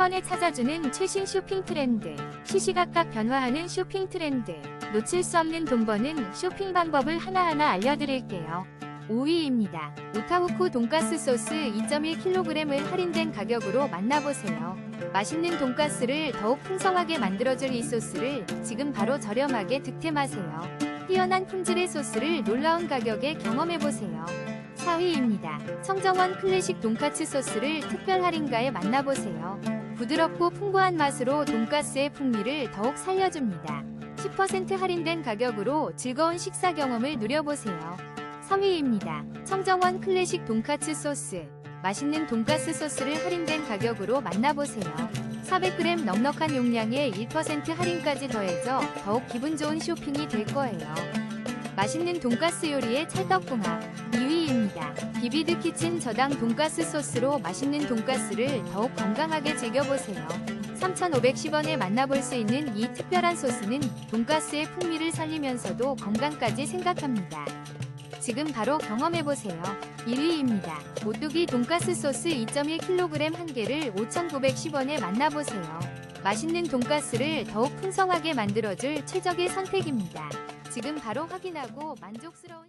번에 찾아주는 최신 쇼핑 트렌드, 시시각각 변화하는 쇼핑 트렌드, 놓칠 수 없는 돈 버는 쇼핑 방법을 하나하나 알려드릴게요. 5위입니다. 오타후쿠 돈가스 소스 2.1kg을 할인된 가격으로 만나보세요. 맛있는 돈가스를 더욱 풍성하게 만들어줄 이 소스를 지금 바로 저렴하게 득템하세요. 뛰어난 품질의 소스를 놀라운 가격에 경험해보세요. 4위입니다. 청정원 클래식 돈까츠 소스를 특별 할인가에 만나보세요. 부드럽고 풍부한 맛으로 돈가스의 풍미를 더욱 살려줍니다. 10% 할인된 가격으로 즐거운 식사 경험을 누려보세요. 3위입니다. 청정원 클래식 돈까츠 소스. 맛있는 돈가스 소스를 할인된 가격으로 만나보세요. 400g 넉넉한 용량에 1% 할인까지 더해져 더욱 기분 좋은 쇼핑이 될 거예요. 맛있는 돈가스 요리의 찰떡궁합 2위입니다. 비비드 키친 저당 돈가스 소스로 맛있는 돈가스를 더욱 건강하게 즐겨보세요. 3,510원에 만나볼 수 있는 이 특별한 소스는 돈가스의 풍미를 살리면서도 건강까지 생각합니다. 지금 바로 경험해보세요. 1위입니다. 오뚜기 돈가스 소스 2.1kg 한 개를 5,910원에 만나보세요. 맛있는 돈가스를 더욱 풍성하게 만들어줄 최적의 선택입니다. 지금 바로 확인하고 만족스러운